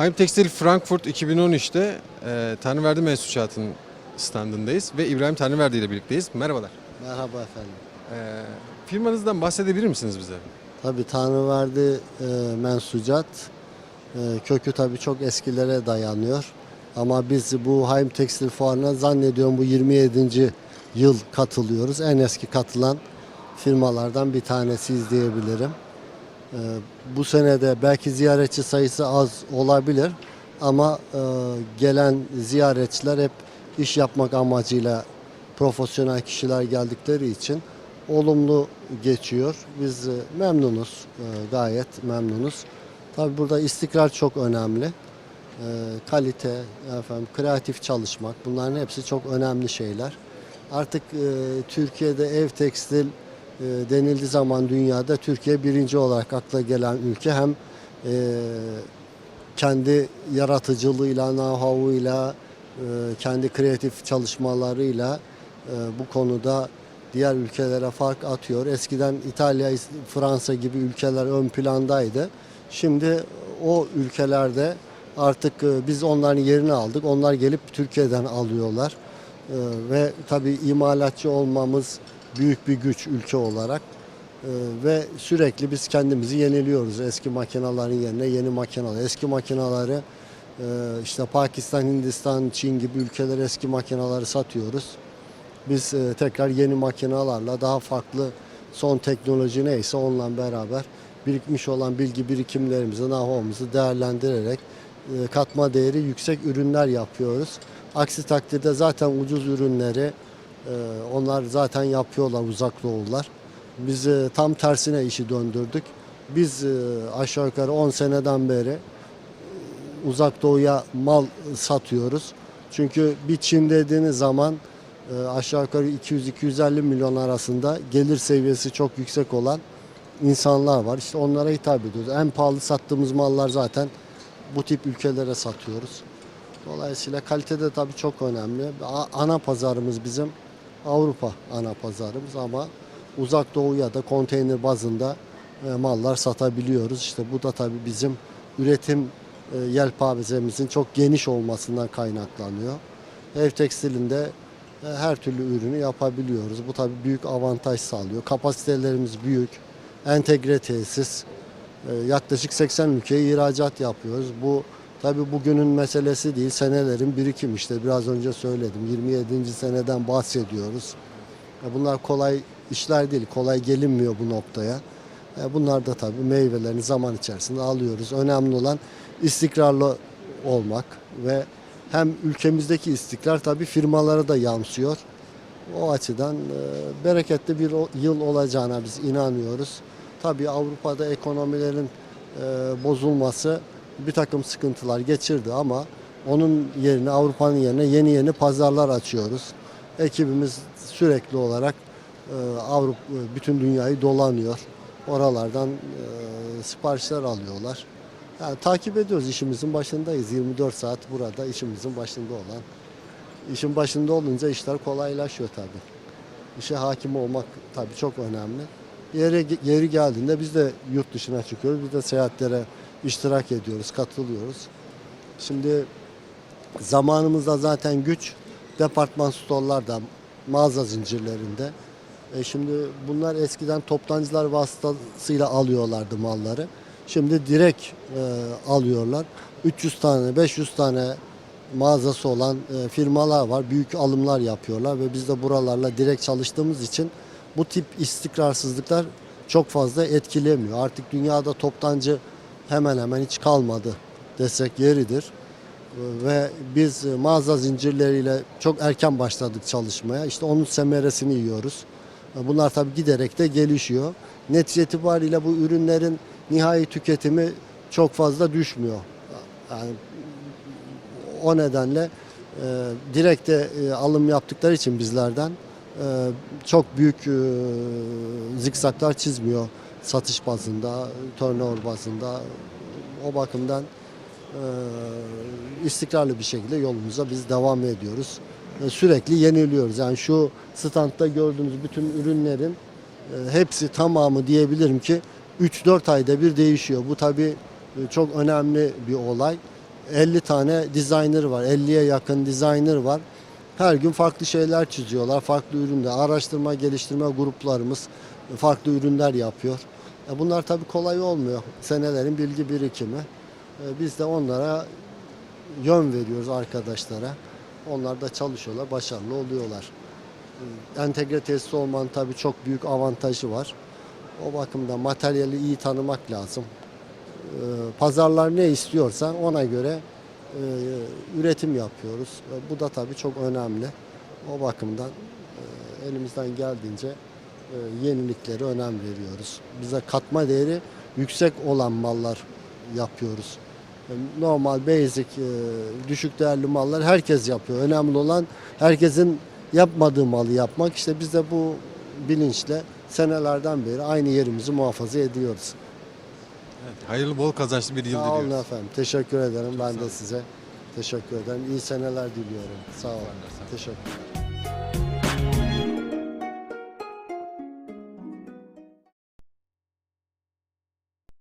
Heim Tekstil Frankfurt 2013'te e, Tanrıverdi Mensuçatı'nın standındayız ve İbrahim Tanrıverdi ile birlikteyiz. Merhabalar. Merhaba efendim. E, firmanızdan bahsedebilir misiniz bize? Tabii Tanrıverdi e, mensucat e, kökü tabii çok eskilere dayanıyor. Ama biz bu Haim Tekstil Fuarı'na zannediyorum bu 27. yıl katılıyoruz. En eski katılan firmalardan bir tanesiyiz diyebilirim. E, bu senede belki ziyaretçi sayısı az olabilir ama e, gelen ziyaretçiler hep iş yapmak amacıyla profesyonel kişiler geldikleri için olumlu geçiyor. Biz e, memnunuz, e, gayet memnunuz. Tabii burada istikrar çok önemli. E, Kalite, efendim, kreatif çalışmak bunların hepsi çok önemli şeyler. Artık e, Türkiye'de ev tekstil denildiği zaman dünyada Türkiye birinci olarak akla gelen ülke. Hem e, kendi yaratıcılığıyla, know-how'uyla, e, kendi kreatif çalışmalarıyla e, bu konuda diğer ülkelere fark atıyor. Eskiden İtalya, Fransa gibi ülkeler ön plandaydı. Şimdi o ülkelerde artık biz onların yerini aldık. Onlar gelip Türkiye'den alıyorlar. Ve tabii imalatçı olmamız büyük bir güç ülke olarak. E, Ve sürekli biz kendimizi yeniliyoruz. Eski makinelerin yerine yeni makineler. Eski makineleri e, işte Pakistan, Hindistan, Çin gibi ülkelere eski makineleri satıyoruz. Biz e, tekrar yeni makinelerle daha farklı son teknoloji neyse onunla beraber birikmiş olan bilgi birikimlerimizi, know-how'umuzu değerlendirerek katma değeri yüksek ürünler yapıyoruz. Aksi takdirde zaten ucuz ürünleri onlar zaten yapıyorlar uzak doğular. Biz e, tam tersine işi döndürdük. Biz e, aşağı yukarı 10 seneden beri uzak doğuya mal satıyoruz. Çünkü bir Çin dediğiniz zaman e, aşağı yukarı 200-250 milyon arasında gelir seviyesi çok yüksek olan insanlar var. İşte onlara hitap ediyoruz. En pahalı sattığımız mallar zaten bu tip ülkelere satıyoruz. Dolayısıyla kalite de tabii çok önemli. Ana pazarımız bizim Avrupa ana pazarımız ama uzak doğuya da konteyner bazında e, mallar satabiliyoruz. İşte bu da tabii bizim üretim e, yelpazemizin çok geniş olmasından kaynaklanıyor. Ev tekstilinde e, her türlü ürünü yapabiliyoruz. Bu tabii büyük avantaj sağlıyor. Kapasitelerimiz büyük. Entegre tesis. Yaklaşık 80 ülkeye ihracat yapıyoruz. Bu tabii bugünün meselesi değil. Senelerin birikim işte biraz önce söyledim. 27. seneden bahsediyoruz. E, Bunlar kolay işler değil. Kolay gelinmiyor bu noktaya. E, Bunlar da tabii meyvelerini zaman içerisinde alıyoruz. Önemli olan istikrarlı olmak ve hem ülkemizdeki istikrar tabii firmalara da yansıyor. O açıdan e, bereketli bir yıl olacağına biz inanıyoruz. Tabii Avrupa'da ekonomilerin bozulması bir takım sıkıntılar geçirdi ama onun yerine Avrupa'nın yerine yeni yeni pazarlar açıyoruz. Ekibimiz sürekli olarak e, Avrupa bütün dünyayı dolanıyor. Oralardan e, siparişler alıyorlar. Yani takip ediyoruz işimizin başındayız. 24 saat burada işimizin başında olan. İşin başında olunca işler kolaylaşıyor tabii. İşe hakim olmak tabii çok önemli. Yeri, yeri geldiğinde biz de yurt dışına çıkıyoruz. Biz de seyahatlere iştirak ediyoruz, katılıyoruz. Şimdi zamanımızda zaten güç departman storlarda, mağaza zincirlerinde. E şimdi bunlar eskiden toptancılar vasıtasıyla alıyorlardı malları. Şimdi direkt e, alıyorlar. 300 tane, 500 tane mağazası olan e, firmalar var. Büyük alımlar yapıyorlar ve biz de buralarla direkt çalıştığımız için bu tip istikrarsızlıklar çok fazla etkilemiyor. Artık dünyada toptancı hemen hemen hiç kalmadı desek yeridir. Ve biz mağaza zincirleriyle çok erken başladık çalışmaya. İşte onun semeresini yiyoruz. Bunlar tabii giderek de gelişiyor. Netice itibariyle bu ürünlerin nihai tüketimi çok fazla düşmüyor. Yani o nedenle e, direkt de e, alım yaptıkları için bizlerden e, çok büyük e, zikzaklar çizmiyor satış bazında, turnover bazında. O bakımdan e, istikrarlı bir şekilde yolumuza biz devam ediyoruz. E, sürekli yeniliyoruz. Yani şu standta gördüğünüz bütün ürünlerin e, hepsi tamamı diyebilirim ki 3-4 ayda bir değişiyor. Bu tabii e, çok önemli bir olay. 50 tane designer var. 50'ye yakın designer var. Her gün farklı şeyler çiziyorlar. Farklı ürünler. Araştırma geliştirme gruplarımız farklı ürünler yapıyor. E bunlar tabii kolay olmuyor. Senelerin bilgi birikimi. E Biz de onlara yön veriyoruz arkadaşlara. Onlar da çalışıyorlar, başarılı oluyorlar. E, Entegre tesis olmanın tabii çok büyük avantajı var. O bakımdan materyali iyi tanımak lazım. Pazarlar ne istiyorsa ona göre üretim yapıyoruz. Bu da tabii çok önemli. O bakımdan elimizden geldiğince yeniliklere önem veriyoruz. Bize katma değeri yüksek olan mallar yapıyoruz. E, Normal, basic, e, düşük değerli mallar herkes yapıyor. Önemli olan herkesin yapmadığı malı yapmak. İşte biz de bu bilinçle senelerden beri aynı yerimizi muhafaza ediyoruz. Hayırlı bol kazançlı bir yıl Sağ olun diliyoruz. efendim. Teşekkür ederim. ben sağ de olun. size teşekkür ederim. İyi seneler diliyorum. Sağ olun. Teşekkür